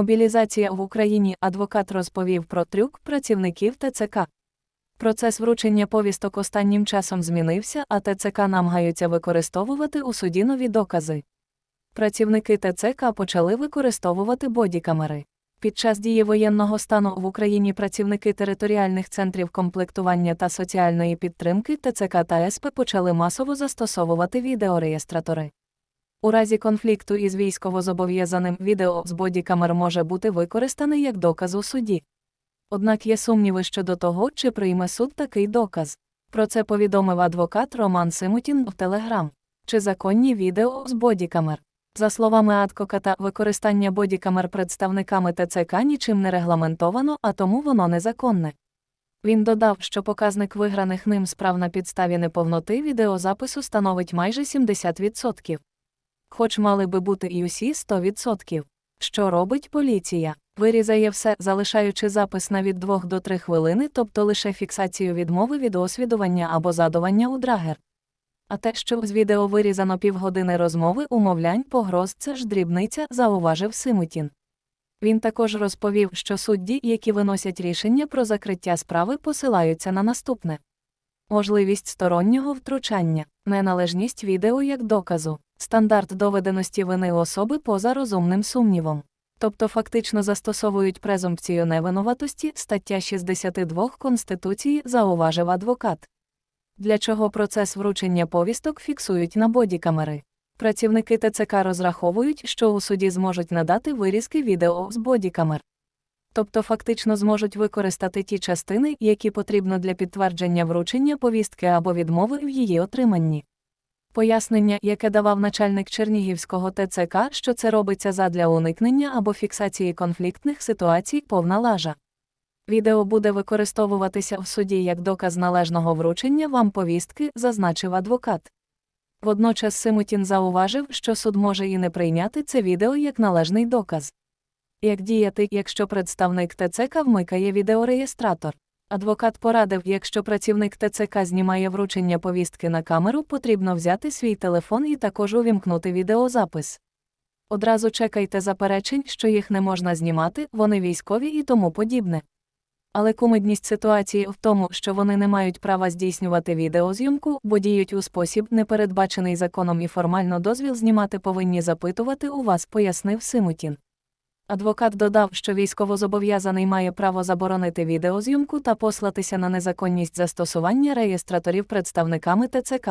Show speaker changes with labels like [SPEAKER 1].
[SPEAKER 1] Мобілізація в Україні адвокат розповів про трюк працівників ТЦК. Процес вручення повісток останнім часом змінився, а ТЦК намагаються використовувати у суді нові докази. Працівники ТЦК почали використовувати бодікамери. Під час дії воєнного стану в Україні працівники територіальних центрів комплектування та соціальної підтримки ТЦК та СП почали масово застосовувати відеореєстратори. У разі конфлікту із військовозобов'язаним відео з бодікамер може бути використане як доказ у суді. Однак є сумніви щодо того, чи прийме суд такий доказ. Про це повідомив адвокат Роман Симутін в Телеграм. Чи законні відео з бодікамер? За словами адвоката, використання бодікамер представниками ТЦК нічим не регламентовано, а тому воно незаконне. Він додав, що показник виграних ним справ на підставі неповноти відеозапису становить майже 70%. Хоч мали би бути і усі 100%. Що робить поліція? Вирізає все, залишаючи запис на від 2 до 3 хвилини, тобто лише фіксацію відмови від освідування або задування у драгер. А те, що з відео вирізано півгодини розмови, умовлянь, погроз це ж дрібниця, зауважив Симутін. Він також розповів, що судді, які виносять рішення про закриття справи, посилаються на наступне можливість стороннього втручання, неналежність відео як доказу, стандарт доведеності вини особи поза розумним сумнівом. Тобто фактично застосовують презумпцію невинуватості стаття 62 Конституції, зауважив адвокат. Для чого процес вручення повісток фіксують на бодікамери. Працівники ТЦК розраховують, що у суді зможуть надати вирізки відео з бодікамер. Тобто фактично зможуть використати ті частини, які потрібно для підтвердження вручення повістки або відмови в її отриманні. Пояснення, яке давав начальник Чернігівського ТЦК, що це робиться задля уникнення або фіксації конфліктних ситуацій, повна лажа. Відео буде використовуватися в суді як доказ належного вручення вам повістки, зазначив адвокат. Водночас Симутін зауважив, що суд може і не прийняти це відео як належний доказ. Як діяти, якщо представник ТЦК вмикає відеореєстратор? Адвокат порадив, якщо працівник ТЦК знімає вручення повістки на камеру, потрібно взяти свій телефон і також увімкнути відеозапис. Одразу чекайте заперечень, що їх не можна знімати, вони військові і тому подібне. Але кумедність ситуації в тому, що вони не мають права здійснювати відеозйомку, бо діють у спосіб, не передбачений законом і формально дозвіл знімати повинні запитувати у вас, пояснив Симутін. Адвокат додав, що військовозобов'язаний має право заборонити відеозйомку та послатися на незаконність застосування реєстраторів представниками ТЦК.